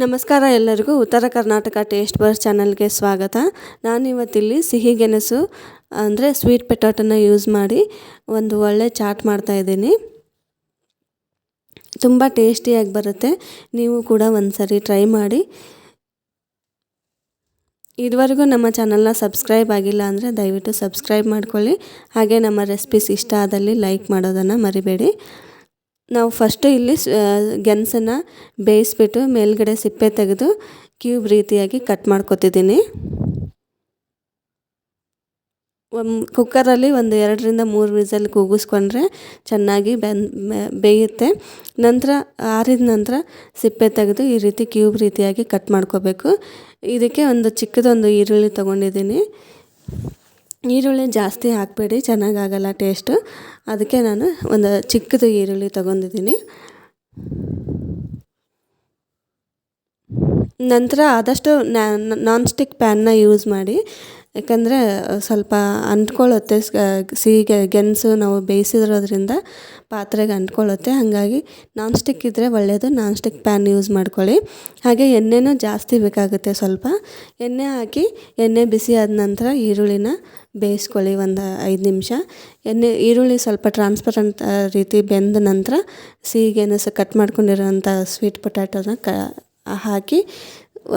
ನಮಸ್ಕಾರ ಎಲ್ಲರಿಗೂ. ಉತ್ತರ ಕರ್ನಾಟಕ ಟೇಸ್ಟ್ ಬರ್ಸ್ ಚಾನಲ್ಗೆ ಸ್ವಾಗತ. ನಾನಿವತ್ತಿಲ್ಲಿ ಸಿಹಿ ಗೆಣಸು ಅಂದರೆ ಸ್ವೀಟ್ ಪೆಟಾಟನ್ನು ಯೂಸ್ ಮಾಡಿ ಒಂದು ಒಳ್ಳೆ ಚಾಟ್ ಮಾಡ್ತಾ ಇದ್ದೀನಿ. ತುಂಬ ಟೇಸ್ಟಿಯಾಗಿ ಬರುತ್ತೆ. ನೀವು ಕೂಡ ಒಂದು ಸರಿ ಟ್ರೈ ಮಾಡಿ. ಇದುವರೆಗೂ ನಮ್ಮ ಚಾನಲ್ನ ಸಬ್ಸ್ಕ್ರೈಬ್ ಆಗಿಲ್ಲ ಅಂದರೆ ದಯವಿಟ್ಟು ಸಬ್ಸ್ಕ್ರೈಬ್ ಮಾಡ್ಕೊಳ್ಳಿ. ಹಾಗೆ ನಮ್ಮ ರೆಸಿಪೀಸ್ ಇಷ್ಟ ಆದಲ್ಲಿ ಲೈಕ್ ಮಾಡೋದನ್ನು ಮರಿಬೇಡಿ. ನಾವು ಫಸ್ಟು ಇಲ್ಲಿ ಗೆಣಸನ್ನು ಬೇಯಿಸ್ಬಿಟ್ಟು ಮೇಲ್ಗಡೆ ಸಿಪ್ಪೆ ತೆಗೆದು ಕ್ಯೂಬ್ ರೀತಿಯಾಗಿ ಕಟ್ ಮಾಡ್ಕೊತಿದ್ದೀನಿ. ಒಂದು ಕುಕ್ಕರಲ್ಲಿ ಒಂದು ಎರಡರಿಂದ ಮೂರು ವಿಸಲ್ ಕೂಗಿಸ್ಕೊಂಡ್ರೆ ಚೆನ್ನಾಗಿ ಬೆನ್ ಬೇಯುತ್ತೆ. ನಂತರ, ಆರಿದ ನಂತರ ಸಿಪ್ಪೆ ತೆಗೆದು ಈ ರೀತಿ ಕ್ಯೂಬ್ ರೀತಿಯಾಗಿ ಕಟ್ ಮಾಡ್ಕೋಬೇಕು. ಇದಕ್ಕೆ ಒಂದು ಚಿಕ್ಕದೊಂದು ಈರುಳ್ಳಿ ತೊಗೊಂಡಿದ್ದೀನಿ. ಈರುಳ್ಳಿ ಜಾಸ್ತಿ ಹಾಕಬೇಡಿ ಚೆನ್ನಾಗಾಗಲ್ಲ ಟೇಸ್ಟು ಅದಕ್ಕೆ ನಾನು ಒಂದು ಚಿಕ್ಕದು ಈರುಳ್ಳಿ ತೊಗೊಂಡಿದ್ದೀನಿ. ನಂತರ ಆದಷ್ಟು ನಾನ್ ಸ್ಟಿಕ್ ಪ್ಯಾನ್ನ ಯೂಸ್ ಮಾಡಿ. ಯಾಕಂದರೆ ಸ್ವಲ್ಪ ಅಂಟ್ಕೊಳ್ಳುತ್ತೆ ಸಿಹಿ ಗೆಣಸು ನಾವು ಬೇಯಿಸಿರೋದ್ರಿಂದ ಪಾತ್ರೆಗೆ ಅಂಟ್ಕೊಳ್ಳುತ್ತೆ. ಹಾಗಾಗಿ ನಾನ್ ಸ್ಟಿಕ್ ಇದ್ದರೆ ಒಳ್ಳೆಯದು ನಾನ್ ಸ್ಟಿಕ್ ಪ್ಯಾನ್ ಯೂಸ್ ಮಾಡ್ಕೊಳ್ಳಿ. ಹಾಗೆ ಎಣ್ಣೆನೂ ಜಾಸ್ತಿ ಬೇಕಾಗುತ್ತೆ ಸ್ವಲ್ಪ. ಎಣ್ಣೆ ಹಾಕಿ, ಎಣ್ಣೆ ಬಿಸಿ ಆದ ನಂತರ ಈರುಳ್ಳಿನ ಬೇಯಿಸ್ಕೊಳ್ಳಿ ಒಂದು ಐದು ನಿಮಿಷ. ಎಣ್ಣೆ, ಈರುಳ್ಳಿ ಸ್ವಲ್ಪ ಟ್ರಾನ್ಸ್ಪರೆಂಟ್ ರೀತಿ ಬೆಂದ ನಂತರ ಸಿಹಿ ಗೆಣಸು ಕಟ್ ಮಾಡ್ಕೊಂಡಿರೋಂಥ ಸ್ವೀಟ್ ಪೊಟ್ಯಾಟೋನ ಕ ಹಾಕಿ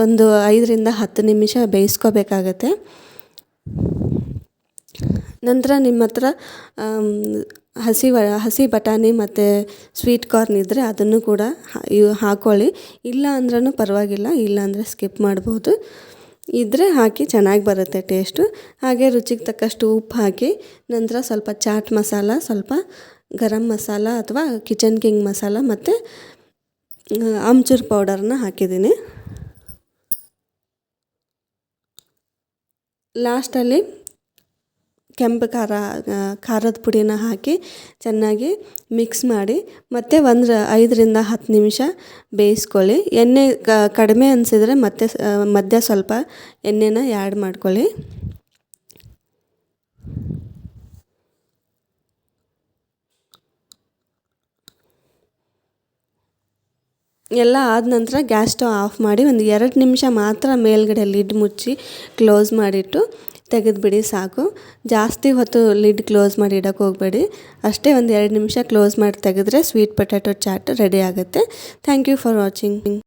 ಒಂದು ಐದರಿಂದ ಹತ್ತು ನಿಮಿಷ ಬೇಯಿಸ್ಕೋಬೇಕಾಗತ್ತೆ. ನಂತರ ನಿಮ್ಮ ಹತ್ರ ಹಸಿ ಹಸಿ ಬಟಾಣಿ ಮತ್ತು ಸ್ವೀಟ್ ಕಾರ್ನ್ ಇದ್ದರೆ ಅದನ್ನು ಕೂಡ ಹಾಕ್ಕೊಳ್ಳಿ ಇಲ್ಲ ಅಂದ್ರೂ ಪರವಾಗಿಲ್ಲ, ಇಲ್ಲ ಅಂದರೆ ಸ್ಕಿಪ್ ಮಾಡ್ಬೋದು. ಇದ್ದರೆ ಹಾಕಿ ಚೆನ್ನಾಗಿ ಬರುತ್ತೆ ಟೇಸ್ಟು ಹಾಗೆ ರುಚಿಗೆ ತಕ್ಕಷ್ಟು ಉಪ್ಪು ಹಾಕಿ, ನಂತರ ಸ್ವಲ್ಪ ಚಾಟ್ ಮಸಾಲ, ಸ್ವಲ್ಪ ಗರಂ ಮಸಾಲ ಅಥವಾ ಕಿಚನ್ ಕಿಂಗ್ ಮಸಾಲ ಮತ್ತು ಆಮ್ಚೂರ್ ಪೌಡರ್ನ ಹಾಕಿದ್ದೀನಿ. ಲಾಸ್ಟಲ್ಲಿ ಕೆಂಪು ಖಾರ ಖಾರದ ಪುಡಿನ ಹಾಕಿ ಚೆನ್ನಾಗಿ ಮಿಕ್ಸ್ ಮಾಡಿ ಮತ್ತೆ ಒಂದು ಐದರಿಂದ ಹತ್ತು ನಿಮಿಷ ಬೇಯಿಸ್ಕೊಳ್ಳಿ. ಎಣ್ಣೆ ಕಡಿಮೆ ಅನಿಸಿದರೆ ಮತ್ತೆ ಮಧ್ಯ ಸ್ವಲ್ಪ ಎಣ್ಣೆನ ಆ್ಯಡ್ ಮಾಡ್ಕೊಳ್ಳಿ. ಎಲ್ಲ ಆದ ನಂತರ ಗ್ಯಾಸ್ ಸ್ಟವ್ ಆಫ್ ಮಾಡಿ ಒಂದು ಎರಡು ನಿಮಿಷ ಮಾತ್ರ ಮೇಲ್ಗಡೆ ಲಿಡ್ ಮುಚ್ಚಿ ಕ್ಲೋಸ್ ಮಾಡಿಟ್ಟು ತೆಗೆದುಬಿಡಿ ಸಾಕು. ಜಾಸ್ತಿ ಹೊತ್ತು ಲಿಡ್ ಕ್ಲೋಸ್ ಮಾಡಿ ಇಡೋಕ್ಕೆ ಹೋಗಬೇಡಿ. ಅಷ್ಟೇ ಒಂದು ಎರಡು ನಿಮಿಷ ಕ್ಲೋಸ್ ಮಾಡಿ ತೆಗೆದ್ರೆ ಸ್ವೀಟ್ ಪೊಟ್ಯಾಟೊ ಚಾಟ್ ರೆಡಿ ಆಗುತ್ತೆ. Thank you for watching